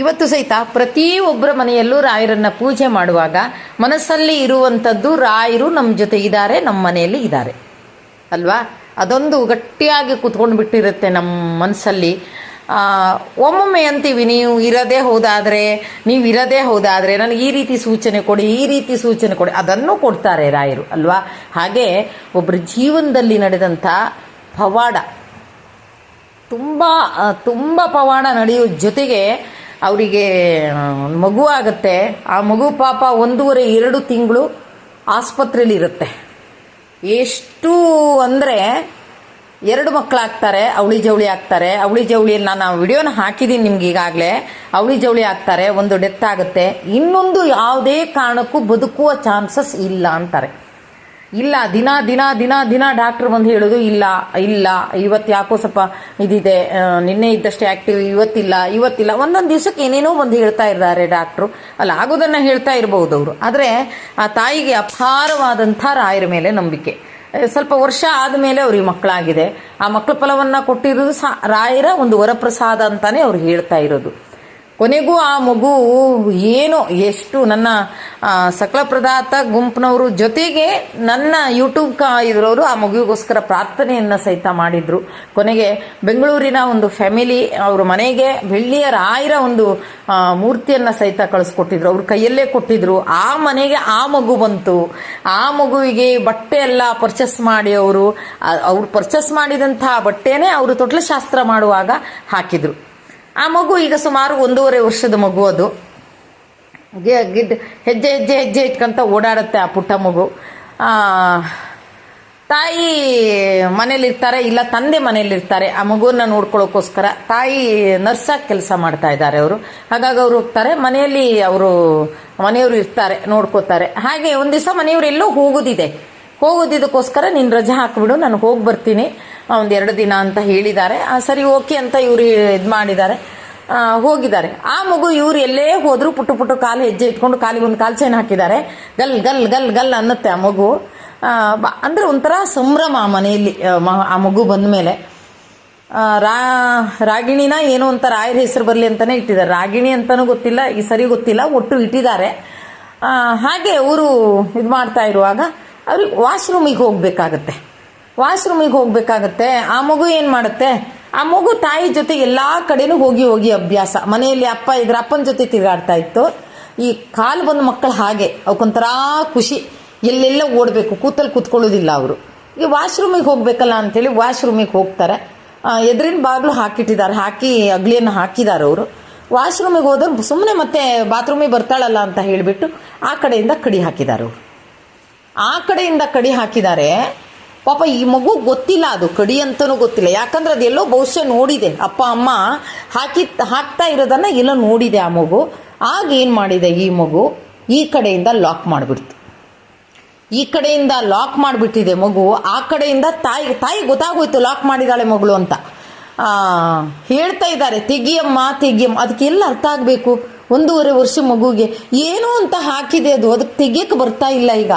ಇವತ್ತು ಸಹಿತ ಪ್ರತಿಯೊಬ್ಬರ ಮನೆಯಲ್ಲೂ ರಾಯರನ್ನ ಪೂಜೆ ಮಾಡುವಾಗ ಮನಸ್ಸಲ್ಲಿ ಇರುವಂಥದ್ದು ರಾಯರು ನಮ್ಮ ಜೊತೆ ಇದ್ದಾರೆ, ನಮ್ಮ ಮನೆಯಲ್ಲಿ ಇದ್ದಾರೆ. ಅಲ್ವಾ? ಅದೊಂದು ಗಟ್ಟಿಯಾಗಿ ಕುತ್ಕೊಂಡು ಬಿಟ್ಟಿರುತ್ತೆ ನಮ್ಮ ಮನಸ್ಸಲ್ಲಿ. ಒಮ್ಮೊಮ್ಮೆ ಅಂತೀವಿ, ನೀವು ಇರದೇ ಹೋದಾದರೆ, ನೀವು ಇರದೇ ಹೋದಾದರೆ ನನಗೆ ಈ ರೀತಿ ಸೂಚನೆ ಕೊಡಿ, ಈ ರೀತಿ ಸೂಚನೆ ಕೊಡಿ, ಅದನ್ನು ಕೊಡ್ತಾರೆ ರಾಯರು, ಅಲ್ವಾ? ಹಾಗೆ ಒಬ್ಬರ ಜೀವನದಲ್ಲಿ ನಡೆದಂಥ ಪವಾಡ, ತುಂಬ ತುಂಬ ಪವಾಡ ನಡೆಯೋ ಜೊತೆಗೆ ಅವರಿಗೆ ಮಗು ಆಗುತ್ತೆ. ಆ ಮಗು ಪಾಪ ಒಂದೂವರೆ ಎರಡು ತಿಂಗಳು ಆಸ್ಪತ್ರೆಯಲ್ಲಿ ಇರುತ್ತೆ. ಎಷ್ಟು ಅಂದರೆ ಎರಡು ಮಕ್ಕಳಾಗ್ತಾರೆ ಅವಳಿ ಜವಳಿ ಆಗ್ತಾರೆ. ಅವಳಿ ಜವಳಿಯಲ್ಲಿ ನಾನು ವಿಡಿಯೋನ ಹಾಕಿದ್ದೀನಿ ನಿಮ್ಗೆ ಈಗಾಗಲೇ. ಅವಳಿ ಜವಳಿ ಆಗ್ತಾರೆ, ಒಂದು ಡೆತ್ ಆಗುತ್ತೆ. ಇನ್ನೊಂದು ಯಾವುದೇ ಕಾರಣಕ್ಕೂ ಬದುಕುವ ಚಾನ್ಸಸ್ ಇಲ್ಲ ಅಂತಾರೆ. ಇಲ್ಲ, ದಿನ ದಿನ ದಿನ ದಿನ ಡಾಕ್ಟರ್ ಬಂದು ಹೇಳೋದು, ಇಲ್ಲ ಇಲ್ಲ, ಇವತ್ತು ಯಾಕೋ ಸ್ವಲ್ಪ ಇದಿದೆ ನಿನ್ನೆ ಇದ್ದಷ್ಟೇ ಆಕ್ಟಿವ್ ಇವತ್ತಿಲ್ಲ ಇವತ್ತಿಲ್ಲ. ಒಂದೊಂದು ದಿವಸಕ್ಕೆ ಏನೇನೋ ಬಂದು ಹೇಳ್ತಾ ಇದ್ದಾರೆ ಡಾಕ್ಟ್ರು ಅಲ್ಲ, ಆಗೋದನ್ನ ಹೇಳ್ತಾ ಇರಬಹುದು ಅವರು. ಆದರೆ ಆ ತಾಯಿಗೆ ಅಪಾರವಾದಂಥ ರಾಯರ ಮೇಲೆ ನಂಬಿಕೆ. ಸ್ವಲ್ಪ ವರ್ಷ ಆದಮೇಲೆ ಅವ್ರಿಗೆ ಮಕ್ಕಳಾಗಿದೆ. ಆ ಮಕ್ಕಳ ಫಲವನ್ನು ಕೊಟ್ಟಿರೋದು ಸಹ ರಾಯರ ಒಂದು ವರಪ್ರಸಾದ ಅಂತಾನೆ ಅವ್ರು ಹೇಳ್ತಾ ಇರೋದು. ಕೊನೆಗೂ ಆ ಮಗು ಏನು ಎಷ್ಟು ನನ್ನ ಸಕಲ ಪ್ರದಾತ ಗುಂಪಿನವರು ಜೊತೆಗೆ ನನ್ನ ಯೂಟ್ಯೂಬ್ ಕಾ ಇದ್ರವರು ಆ ಮಗುವಿಗೋಸ್ಕರ ಪ್ರಾರ್ಥನೆಯನ್ನ ಸಹಿತ ಮಾಡಿದ್ರು. ಕೊನೆಗೆ ಬೆಂಗಳೂರಿನ ಒಂದು ಫ್ಯಾಮಿಲಿ ಅವ್ರ ಮನೆಗೆ ಬೆಳ್ಳಿಯ ರಾಯರ ಒಂದು ಮೂರ್ತಿಯನ್ನು ಸಹಿತ ಕಳಿಸ್ಕೊಟ್ಟಿದ್ರು. ಅವ್ರ ಕೈಯಲ್ಲೇ ಕೊಟ್ಟಿದ್ರು. ಆ ಮನೆಗೆ ಆ ಮಗು ಬಂತು. ಆ ಮಗುವಿಗೆ ಬಟ್ಟೆ ಎಲ್ಲ ಪರ್ಚೇಸ್ ಮಾಡಿ ಅವರು ಅವ್ರು ಪರ್ಚೇಸ್ ಮಾಡಿದಂಥ ಬಟ್ಟೆನೇ ಅವರು ತೊಟ್ಲ ಶಾಸ್ತ್ರ ಮಾಡುವಾಗ ಹಾಕಿದ್ರು. ಆ ಮಗು ಈಗ ಸುಮಾರು ಒಂದೂವರೆ ವರ್ಷದ ಮಗು ಅದು. ಗಿಡ್ ಹೆಜ್ಜೆ ಹೆಜ್ಜೆ ಹೆಜ್ಜೆ ಇಟ್ಕೊಂತ ಓಡಾಡುತ್ತೆ ಆ ಪುಟ್ಟ ಮಗು. ತಾಯಿ ಮನೇಲಿರ್ತಾರೆ, ಇಲ್ಲ ತಂದೆ ಮನೇಲಿರ್ತಾರೆ, ಆ ಮಗುವನ್ನ ನೋಡ್ಕೊಳ್ಳೋಕ್ಕೋಸ್ಕರ ತಾಯಿ ನರ್ಸಾಗಿ ಕೆಲಸ ಮಾಡ್ತಾ ಇದ್ದಾರೆ ಅವರು. ಹಾಗಾಗಿ ಅವರು ಹೋಗ್ತಾರೆ, ಮನೆಯಲ್ಲಿ ಅವರು, ಮನೆಯವರು ಇರ್ತಾರೆ, ನೋಡ್ಕೋತಾರೆ. ಹಾಗೆ ಒಂದು ದಿವಸ ಮನೆಯವರು ಎಲ್ಲೋ ಹೋಗೋದಿದೆ. ಹೋಗೋದಿದಕ್ಕೋಸ್ಕರ ನೀನು ರಜೆ ಹಾಕಿಬಿಡು, ನಾನು ಹೋಗಿ ಬರ್ತೀನಿ. ಒಂದು ಎರಡು ದಿನ ಅಂತ ಹೇಳಿದ್ದಾರೆ. ಸರಿ ಓಕೆ ಅಂತ ಇವರು ಇದು ಮಾಡಿದ್ದಾರೆ. ಹೋಗಿದ್ದಾರೆ. ಆ ಮಗು ಇವ್ರು ಎಲ್ಲೇ ಹೋದ್ರು ಪುಟ್ಟು ಪುಟ್ಟು ಕಾಲು ಹೆಜ್ಜೆ ಇಟ್ಕೊಂಡು ಕಾಲಿಗೆ ಒಂದು ಕಾಲು ಚೈನ್ ಹಾಕಿದ್ದಾರೆ. ಗಲ್ ಗಲ್ ಗಲ್ ಗಲ್ ಅನ್ನುತ್ತೆ ಆ ಮಗು. ಅಂದ್ರೆ ಒಂಥರ ಸಂಭ್ರಮ ಆ ಮನೆಯಲ್ಲಿ ಆ, ಮಗು ಬಂದ ಮೇಲೆ. ರಾ ರಾಗಿಣಿನ ಏನೋ ಅಂತ ರಾಯರ ಹೆಸರು ಬರಲಿ ಅಂತಾನೆ ಇಟ್ಟಿದ್ದಾರೆ. ರಾಗಿಣಿ ಅಂತಲೂ ಗೊತ್ತಿಲ್ಲ ಈ ಸರಿ ಗೊತ್ತಿಲ್ಲ ಒಟ್ಟು ಇಟ್ಟಿದ್ದಾರೆ. ಹಾಗೆ ಅವರು ಇದು ಮಾಡ್ತಾ ಇರುವಾಗ ಅವ್ರಿಗೆ ವಾಶ್ರೂಮಿಗೆ ಹೋಗ್ಬೇಕಾಗತ್ತೆ. ವಾಶ್ರೂಮಿಗೆ ಹೋಗ್ಬೇಕಾಗತ್ತೆ. ಆ ಮಗು ಏನು ಮಾಡುತ್ತೆ? ಆ ಮಗು ತಾಯಿ ಜೊತೆ ಎಲ್ಲ ಕಡೆನೂ ಹೋಗಿ ಹೋಗಿ ಅಭ್ಯಾಸ. ಮನೆಯಲ್ಲಿ ಅಪ್ಪ, ಇದ್ರ ಅಪ್ಪನ ಜೊತೆ ತಿರುಗಾಡ್ತಾ ಇತ್ತು. ಈ ಕಾಲು ಬಂದ ಮಕ್ಕಳು ಹಾಗೆ. ಅವಕ್ಕೊಂಥರ ಖುಷಿ. ಎಲ್ಲೆಲ್ಲ ಓಡಬೇಕು. ಕೂತಲ್ಲಿ ಕೂತ್ಕೊಳ್ಳೋದಿಲ್ಲ ಅವರು. ಈ ವಾಶ್ರೂಮಿಗೆ ಹೋಗ್ಬೇಕಲ್ಲ ಅಂತೇಳಿ ವಾಶ್ರೂಮಿಗೆ ಹೋಗ್ತಾರೆ. ಎದುರಿನ ಬಾಗಿಲು ಹಾಕಿಟ್ಟಿದ್ದಾರೆ. ಹಾಕಿ ಅಗ್ಲಿಯನ್ನು ಹಾಕಿದ್ದಾರೆ ಅವರು. ವಾಶ್ರೂಮಿಗೆ ಹೋದ್ರೆ ಸುಮ್ಮನೆ ಮತ್ತೆ ಬಾತ್ರೂಮಿಗೆ ಬರ್ತಾಳಲ್ಲ ಅಂತ ಹೇಳಿಬಿಟ್ಟು ಆ ಕಡೆಯಿಂದ ಕಡಿ ಹಾಕಿದ್ದಾರೆ ಅವರು. ಆ ಕಡೆಯಿಂದ ಕಡಿ ಹಾಕಿದ್ದಾರೆ. ಪಾಪ ಈ ಮಗು ಗೊತ್ತಿಲ್ಲ ಅದು, ಕಡಿ ಅಂತನೂ ಗೊತ್ತಿಲ್ಲ. ಯಾಕಂದ್ರೆ ಅದೆಲ್ಲೋ ಬಹುಶಃ ನೋಡಿದೆ. ಅಪ್ಪ, ಅಮ್ಮ ಹಾಕಿ, ಹಾಕ್ತಾ ಇರೋದನ್ನ ಎಲ್ಲೋ ನೋಡಿದೆ ಆ ಮಗು. ಆಗ ಏನು ಮಾಡಿದೆ ಈ ಮಗು? ಈ ಕಡೆಯಿಂದ ಲಾಕ್ ಮಾಡಿಬಿಡ್ತು. ಈ ಕಡೆಯಿಂದ ಲಾಕ್ ಮಾಡಿಬಿಟ್ಟಿದೆ ಮಗು. ಆ ಕಡೆಯಿಂದ ತಾಯಿ ತಾಯಿ ಗೊತ್ತಾಗೋಯ್ತು ಲಾಕ್ ಮಾಡಿದಾಳೆ ಮಗಳು ಅಂತ. ಹೇಳ್ತಾ ಇದ್ದಾರೆ, ತೆಗಿಯಮ್ಮ ತೆಗಿಯಮ್ಮ. ಅದಕ್ಕೆ ಎಲ್ಲ ಅರ್ಥ ಆಗಬೇಕು. ಒಂದೂವರೆ ವರ್ಷ ಮಗುಗೆ. ಏನೋ ಅಂತ ಹಾಕಿದೆ ಅದು. ಅದಕ್ಕೆ ತೆಗಿಯಕ್ಕೆ ಬರ್ತಾ ಇಲ್ಲ ಈಗ.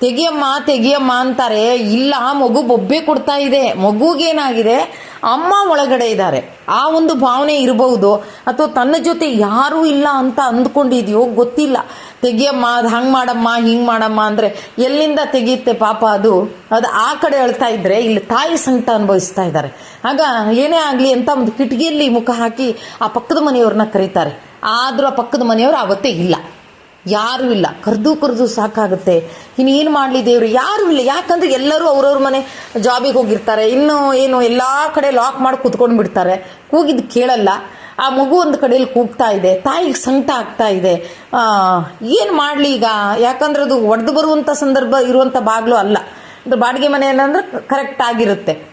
ತೆಗಿಯಮ್ಮ ತೆಗಿಯಮ್ಮ ಅಂತಾರೆ. ಇಲ್ಲ, ಮಗು ಬೊಬ್ಬೆ ಕೊಡ್ತಾ ಇದೆ. ಮಗುಗೇನಾಗಿದೆ? ಅಮ್ಮ ಒಳಗಡೆ ಇದ್ದಾರೆ. ಆ ಒಂದು ಭಾವನೆ ಇರಬಹುದು. ಅಥವಾ ತನ್ನ ಜೊತೆ ಯಾರೂ ಇಲ್ಲ ಅಂತ ಅಂದ್ಕೊಂಡಿದ್ಯೋ ಗೊತ್ತಿಲ್ಲ. ತೆಗಿಯಮ್ಮ, ಅದು ಹಂಗೆ ಮಾಡಮ್ಮ, ಹಿಂಗೆ ಮಾಡಮ್ಮ ಅಂದರೆ ಎಲ್ಲಿಂದ ತೆಗಿಯುತ್ತೆ ಪಾಪ ಅದು? ಅದು ಆ ಕಡೆ ಅಳ್ತಾ ಇದ್ರೆ ಇಲ್ಲಿ ತಾಯಿ ಸಂಕಟ ಅನುಭವಿಸ್ತಾ ಇದ್ದಾರೆ. ಆಗ ಏನೇ ಆಗಲಿ ಅಂತ ಒಂದು ಕಿಟಕಿಯಲ್ಲಿ ಮುಖ ಹಾಕಿ ಆ ಪಕ್ಕದ ಮನೆಯವ್ರನ್ನ ಕರೀತಾರೆ. ಆದರೂ ಆ ಪಕ್ಕದ ಮನೆಯವರು ಆವತ್ತೇ ಇಲ್ಲ. ಯಾರೂ ಇಲ್ಲ. ಕರೆದು ಕರೆದು ಸಾಕಾಗುತ್ತೆ. ಇನ್ನು ಏನು ಮಾಡಲಿ ದೇವ್ರು? ಯಾರೂ ಇಲ್ಲ. ಯಾಕಂದ್ರೆ ಎಲ್ಲರೂ ಅವ್ರವ್ರ ಮನೆ ಜಾಬಿಗೆ ಹೋಗಿರ್ತಾರೆ. ಇನ್ನು ಏನು ಎಲ್ಲ ಕಡೆ ಲಾಕ್ ಮಾಡಿ ಕುತ್ಕೊಂಡು ಬಿಡ್ತಾರೆ. ಕೂಗಿದ್ದು ಕೇಳಲ್ಲ. ಆ ಮಗು ಒಂದು ಕಡೆಯಲ್ಲಿ ಕೂಗ್ತಾ ಇದೆ. ತಾಯಿಗೆ ಸಂಕಟ ಆಗ್ತಾ ಇದೆ. ಏನು ಮಾಡಲಿ ಈಗ? ಯಾಕಂದ್ರೆ ಅದು ಒಡೆದು ಬರುವಂಥ ಸಂದರ್ಭ ಇರುವಂಥ ಬಾಗಿಲು ಅಲ್ಲ. ಅಂದ್ರೆ ಬಾಡಿಗೆ ಮನೆ ಏನಂದ್ರೆ ಕರೆಕ್ಟ್ ಆಗಿರುತ್ತೆ.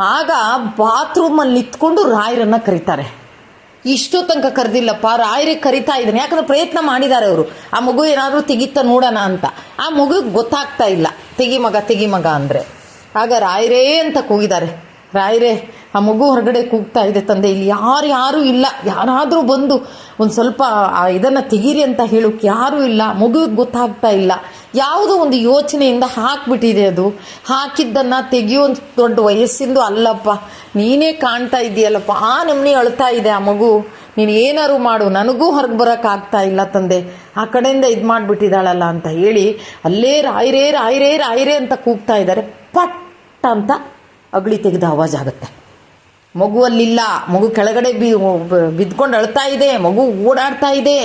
ಆಗ ಬಾತ್ರೂಮಲ್ಲಿ ನಿಂತ್ಕೊಂಡು ರಾಯರನ್ನ ಕರೀತಾರೆ. ಇಷ್ಟು ತನಕ ಕರೆದಿಲ್ಲಪ್ಪ ರಾಯರೇ ಕರಿತಾ ಇದ್ದಾನೆ. ಯಾಕಂದ್ರೆ ಪ್ರಯತ್ನ ಮಾಡಿದ್ದಾರೆ ಅವರು. ಆ ಮಗು ಏನಾದರೂ ತೆಗಿತ ನೋಡೋಣ ಅಂತ. ಆ ಮಗುಗೆ ಗೊತ್ತಾಗ್ತಾ ಇಲ್ಲ. ತೆಗಿ ಮಗ ತೆಗಿ ಮಗ ಅಂದರೆ. ಆಗ ರಾಯರೇ ಅಂತ ಕೂಗಿದ್ದಾರೆ. ರಾಯರೇ ಆ ಮಗು ಹೊರಗಡೆ ಕೂಗ್ತಾ ಇದೆ ತಂದೆ. ಇಲ್ಲಿ ಯಾರು ಯಾರೂ ಇಲ್ಲ. ಯಾರಾದರೂ ಬಂದು ಒಂದು ಸ್ವಲ್ಪ ಇದನ್ನು ತೆಗೀರಿ ಅಂತ ಹೇಳೋಕೆ ಯಾರೂ ಇಲ್ಲ. ಮಗುವಿಗೆ ಗೊತ್ತಾಗ್ತಾ ಇಲ್ಲ. ಯಾವುದೋ ಒಂದು ಯೋಚನೆಯಿಂದ ಹಾಕ್ಬಿಟ್ಟಿದೆ ಅದು. ಹಾಕಿದ್ದನ್ನು ತೆಗಿಯೋ ದೊಡ್ಡ ವಯಸ್ಸಿಂದು ಅಲ್ಲಪ್ಪ. ನೀನೇ ಕಾಣ್ತಾ ಇದೆಯಲ್ಲಪ್ಪ ಆ ನಮ್ನಿ ಅಳ್ತಾ ಇದೆ ಆ ಮಗು. ನೀನು ಏನಾರು ಮಾಡು. ನನಗೂ ಹೊರಗೆ ಬರೋಕ್ಕಾಗ್ತಾ ಇಲ್ಲ ತಂದೆ. ಆ ಕಡೆಯಿಂದ ಇದು ಮಾಡಿಬಿಟ್ಟಿದ್ದಾಳಲ್ಲ ಅಂತ ಹೇಳಿ ಅಲ್ಲೇ ರಾಯ್ರೇ ರಾಯ್ರೇ ರಾಯ್ರೇ ಅಂತ ಕೂಗ್ತಾ ಇದ್ದಾರೆ. ಪಟ್ ಅಂತ ಅಗಳಿ ತೆಗೆದ ಆವಾಜ್ ಆಗುತ್ತೆ. ಮಗು ಅಲ್ಲಿಲ್ಲ ಮಗು ಕೆಳಗಡೆ ಬಿ ಬಿದ್ಕೊಂಡು ಅಳ್ತಾ ಇದೆ, ಮಗು ಓಡಾಡ್ತಾ ಇದೆ,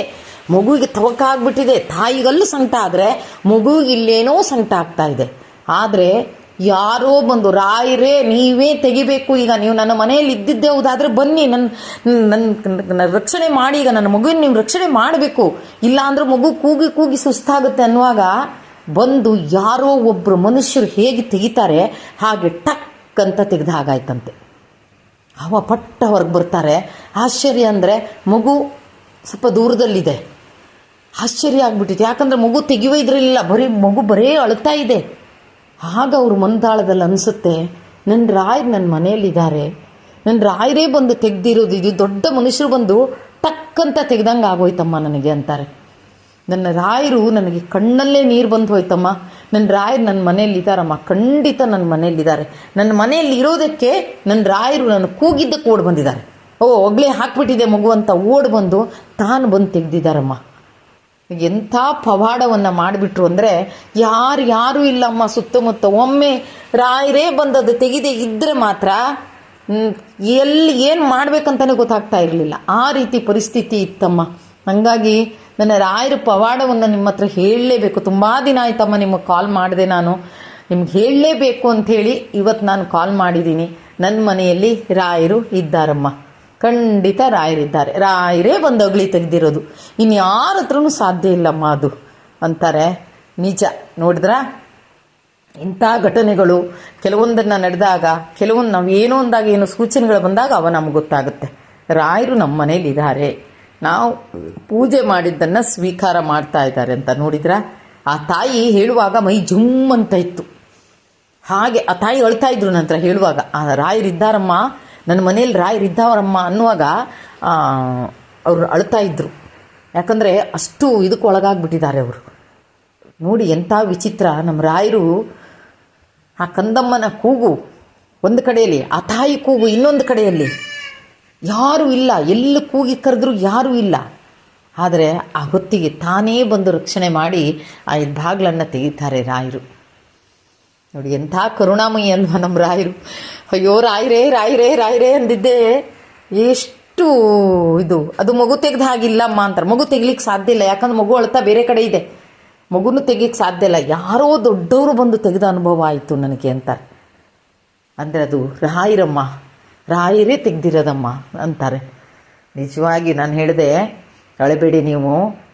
ಮಗುವಿಗೆ ತವಕ ಆಗ್ಬಿಟ್ಟಿದೆ, ತಾಯಿಗಲ್ಲೂ ಸಂಕಟ ಆದರೆ ಮಗುವಿಗೆ ಇಲ್ಲೇನೋ ಸಂಕಟ ಆಗ್ತಾ ಇದೆ. ಆದರೆ ಯಾರೋ ಬಂದು ರಾಯರೇ ನೀವೇ ತೆಗಿಬೇಕು, ಈಗ ನೀವು ನನ್ನ ಮನೆಯಲ್ಲಿ ಇದ್ದಿದ್ದೇ ಹೌದಾದ್ರೆ ಬನ್ನಿ ನನ್ನ ನನ್ನ ರಕ್ಷಣೆ ಮಾಡಿ, ಈಗ ನನ್ನ ಮಗುವಿನ ನೀವು ರಕ್ಷಣೆ ಮಾಡಬೇಕು. ಇಲ್ಲ ಅಂದ್ರೆ ಮಗು ಕೂಗಿ ಕೂಗಿ ಸುಸ್ತಾಗುತ್ತೆ ಅನ್ನುವಾಗ ಬಂದು ಯಾರೋ ಒಬ್ಬರು ಮನುಷ್ಯರು ಹೇಗೆ ತೆಗಿತಾರೆ, ಹಾಗೆ ಟಕ್ ಅಂತ ತೆಗೆದ ಹಾಗಾಯ್ತಂತೆ. ಅವ ಪಟ್ಟ ಹೊರಗೆ ಬರ್ತಾರೆ. ಆಶ್ಚರ್ಯ ಅಂದರೆ ಮಗು ಸ್ವಲ್ಪ ದೂರದಲ್ಲಿದೆ. ಆಶ್ಚರ್ಯ ಆಗ್ಬಿಟ್ಟಿತ್ತು. ಯಾಕಂದರೆ ಮಗು ತೆಗೆಯುವ ಇದ್ರಲ್ಲಿಲ್ಲ. ಬರೀ ಮಗು ಬರೇ ಅಳ್ತಾ ಇದೆ. ಆಗ ಅವರು ಮಂದಾಳದಲ್ಲಿ ಅನಿಸುತ್ತೆ ನನ್ನ ರಾಯ್ ನನ್ನ ಮನೆಯಲ್ಲಿದ್ದಾರೆ. ನನ್ನ ರಾಯರೇ ಬಂದು ತೆಗ್ದಿರೋದು, ಇದು ದೊಡ್ಡ ಮನುಷ್ಯರು ಬಂದು ಟಕ್ ಅಂತ ತೆಗ್ದಂಗೆ ಆಗೋಯ್ತಮ್ಮ ನನಗೆ ಅಂತಾರೆ. ನನ್ನ ರಾಯರು ನನಗೆ ಕಣ್ಣಲ್ಲೇ ನೀರು ಬಂದು ಹೋಯ್ತಮ್ಮ. ನನ್ನ ರಾಯರು ನನ್ನ ಮನೆಯಲ್ಲಿ ಇದ್ದಾರಮ್ಮ. ಖಂಡಿತ ನನ್ನ ಮನೆಯಲ್ಲಿದ್ದಾರೆ ನನ್ನ ಮನೆಯಲ್ಲಿ ಇರೋದಕ್ಕೆ ನನ್ನ ರಾಯರು ನನ್ನ ಕೂಗಿದ್ದಕ್ಕೆ ಓಡ್ ಬಂದಿದ್ದಾರೆ. ಓ, ಒಗ್ಲೇ ಹಾಕ್ಬಿಟ್ಟಿದೆ ಮಗು ಅಂತ ಓಡ್ ಬಂದು ತಾನು ಬಂದು ತೆಗ್ದಿದ್ದಾರಮ್ಮ. ಎಂಥ ಪವಾಡವನ್ನು ಮಾಡಿಬಿಟ್ರು ಅಂದರೆ ಯಾರು ಯಾರೂ ಇಲ್ಲಮ್ಮ ಸುತ್ತಮುತ್ತ. ಒಮ್ಮೆ ರಾಯರೇ ಬಂದದ್ದು ತೆಗೆದೇ ಇದ್ದರೆ ಮಾತ್ರ ಎಲ್ಲಿ ಏನು ಮಾಡಬೇಕಂತಲೇ ಗೊತ್ತಾಗ್ತಾ ಇರಲಿಲ್ಲ. ಆ ರೀತಿ ಪರಿಸ್ಥಿತಿ ಇತ್ತಮ್ಮ. ಹಾಗಾಗಿ ನನ್ನ ರಾಯರು ಪವಾಡವನ್ನು ನಿಮ್ಮ ಹತ್ರ ಹೇಳಲೇಬೇಕು. ತುಂಬ ದಿನ ಆಯ್ತಮ್ಮ, ನಿಮಗೆ ಕಾಲ್ ಮಾಡಿದೆ ನಾನು. ನಿಮ್ಗೆ ಹೇಳಲೇಬೇಕು ಅಂಥೇಳಿ ಇವತ್ತು ನಾನು ಕಾಲ್ ಮಾಡಿದ್ದೀನಿ. ನನ್ನ ಮನೆಯಲ್ಲಿ ರಾಯರು ಇದ್ದಾರಮ್ಮ. ಖಂಡಿತ ರಾಯರಿದ್ದಾರೆ ರಾಯರೇ ಬಂದು ಅಗಳಿ ತೆಗೆದಿರೋದು. ಇನ್ಯಾರ ಯಾರ ಹತ್ರನೂ ಸಾಧ್ಯ ಇಲ್ಲಮ್ಮ ಅದು. ಅಂತಾರೆ. ನಿಜ. ನೋಡಿದ್ರಾ? ಇಂಥ ಘಟನೆಗಳು. ಕೆಲವೊಂದನ್ನು ನಡೆದಾಗ, ಕೆಲವೊಂದು ನಾವು ಏನೋ ಒಂದಾಗ ಏನು ಸೂಚನೆಗಳು ಬಂದಾಗ ಅವ ನಮ್ಗೆ ಗೊತ್ತಾಗುತ್ತೆ. ರಾಯರು ನಮ್ಮ ಮನೇಲಿ ಇದ್ದಾರೆ ನಾವು ಪೂಜೆ ಮಾಡಿದ್ದನ್ನು ಸ್ವೀಕಾರ ಮಾಡ್ತಾ ಇದ್ದಾರೆ ಅಂತ ನೋಡಿದ್ರಾ? ಆ ತಾಯಿ ಹೇಳುವಾಗ ಮೈ ಜುಮ್ ಅಂತ ಇತ್ತು. ಹಾಗೆ ಆ ತಾಯಿ ಅಳ್ತಾ ಇದ್ರು ನಂತರ ಹೇಳುವಾಗ, ಆ ರಾಯರಿದ್ದಾರಮ್ಮ ನನ್ನ ಮನೇಲಿ ರಾಯರಿದ್ದಾವರಮ್ಮ ಅನ್ನುವಾಗ ಅವರು ಅಳ್ತಾ ಇದ್ರು. ಯಾಕಂದರೆ ಅಷ್ಟು ಇದಕ್ಕೆ ಒಳಗಾಗ್ಬಿಟ್ಟಿದ್ದಾರೆ ಅವರು. ನೋಡಿ ಎಂಥ ವಿಚಿತ್ರ. ನಮ್ಮ ರಾಯರು, ಆ ಕಂದಮ್ಮನ ಕೂಗು ಒಂದು ಕಡೆಯಲ್ಲಿ, ಆ ತಾಯಿ ಕೂಗು ಇನ್ನೊಂದು ಕಡೆಯಲ್ಲಿ. ಯಾರೂ ಇಲ್ಲ. ಎಲ್ಲಿ ಕೂಗಿ ಕರೆದ್ರೂ ಯಾರೂ ಇಲ್ಲ. ಆದರೆ ಆ ಹೊತ್ತಿಗೆ ತಾನೇ ಬಂದು ರಕ್ಷಣೆ ಮಾಡಿ ಆ ಬಾಗ್ಲನ್ನು ತೆಗಿತಾರೆ ರಾಯರು. ನೋಡಿ, ಎಂಥ ಕರುಣಾಮಯಿ ಅಲ್ವಾ ನಮ್ಮ ರಾಯರು. ಅಯ್ಯೋ, ರಾಯರೇ ರಾಯರೇ ರಾಯರೇ ಅಂದಿದ್ದೆ ಎಷ್ಟು ಇದು. ಅದು ಮಗು ತೆಗೆದ ಹಾಗಿಲ್ಲಮ್ಮ ಅಂತಾರೆ. ಮಗು ತೆಗಿಲಿಕ್ಕೆ ಸಾಧ್ಯ ಇಲ್ಲ. ಯಾಕಂದ್ರೆ ಮಗು ಅಳ್ತಾ ಬೇರೆ ಕಡೆ ಇದೆ. ಮಗುನು ತೆಗಿಯಕ್ಕೆ ಸಾಧ್ಯ ಇಲ್ಲ. ಯಾರೋ ದೊಡ್ಡವರು ಬಂದು ತೆಗೆದ ಅನುಭವ ಆಯಿತು ನನಗೆ ಅಂತ ಅಂದರೆ ಅದು ರಾಯರಮ್ಮ. ರಾಯರೇ ತೆಗ್ದಿರೋದಮ್ಮ ಅಂತಾರೆ. ನಿಜವಾಗಿ ನಾನು ಹೇಳಿದೆ, ಅಳಬೇಡಿ ನೀವು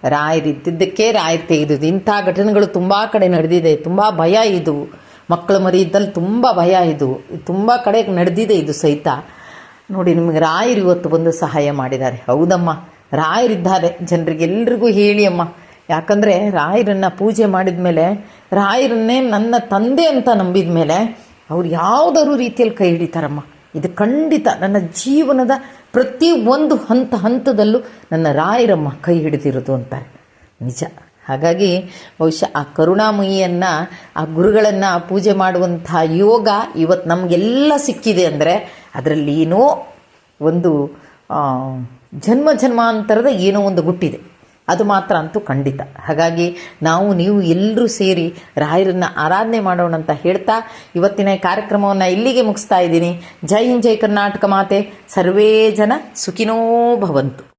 ರಾಯರಿದ್ದಿದ್ದಕ್ಕೆ ರಾಯರು ತೆಗೆದಿದ್ದು ಇಂಥ ಘಟನೆಗಳು ತುಂಬ ಕಡೆ ನಡೆದಿದೆ, ತುಂಬ ಭಯ ಇದು. ಮಕ್ಕಳು ಮರಿ ಇದ್ದಲ್ಲಿ ತುಂಬ ಭಯ ಇದು. ತುಂಬ ಕಡೆ ನಡೆದಿದೆ ಇದು ಸಹಿತ. ನೋಡಿ, ನಿಮಗೆ ರಾಯರು ಇವತ್ತು ಬಂದು ಸಹಾಯ ಮಾಡಿದ್ದಾರೆ. ಹೌದಮ್ಮ ರಾಯರಿದ್ದಾರೆ ಜನರಿಗೆಲ್ರಿಗೂ ಹೇಳಿ ಅಮ್ಮ. ಯಾಕಂದರೆ ರಾಯರನ್ನು ಪೂಜೆ ಮಾಡಿದ ಮೇಲೆ, ರಾಯರನ್ನೇ ನನ್ನ ತಂದೆ ಅಂತ ನಂಬಿದ ಮೇಲೆ, ಅವ್ರು ಯಾವುದಾದ್ರು ರೀತಿಯಲ್ಲಿ ಕೈ ಹಿಡಿತಾರಮ್ಮ. ಇದು ಖಂಡಿತ ನನ್ನ ಜೀವನದ ಪ್ರತಿ ಒಂದು ಹಂತ ಹಂತದಲ್ಲೂ ನನ್ನ ರಾಯರಮ್ಮ ಕೈ ಹಿಡಿದಿರೋದು ಅಂತಾರೆ. ನಿಜ. ಹಾಗಾಗಿ ಬಹುಶಃ ಆ ಕರುಣಾಮಯಿಯನ್ನು, ಆ ಗುರುಗಳನ್ನು ಪೂಜೆ ಮಾಡುವಂಥ ಯೋಗ ಇವತ್ತು ನಮಗೆಲ್ಲ ಸಿಕ್ಕಿದೆ ಅಂದರೆ ಅದರಲ್ಲಿ ಏನೋ ಒಂದು ಜನ್ಮ ಜನ್ಮಾಂತರದ ಏನೋ ಒಂದು ಗುಟ್ಟಿದೆ. ಅದು ಮಾತ್ರ ಅಂತೂ ಖಂಡಿತ. ಹಾಗಾಗಿ ನಾವು, ನೀವು ಎಲ್ಲರೂ ಸೇರಿ ರಾಯರನ್ನ ಆರಾಧನೆ ಮಾಡೋಣ ಅಂತ ಹೇಳ್ತಾ ಇವತ್ತಿನ ಕಾರ್ಯಕ್ರಮವನ್ನು ಇಲ್ಲಿಗೆ ಮುಗಿಸ್ತಾ ಇದ್ದೀನಿ. ಜೈ ಹಿಂದ್, ಜೈ ಕರ್ನಾಟಕ ಮಾತೆ. ಸರ್ವೇ ಜನ ಸುಖಿನೋ ಭವಂತು.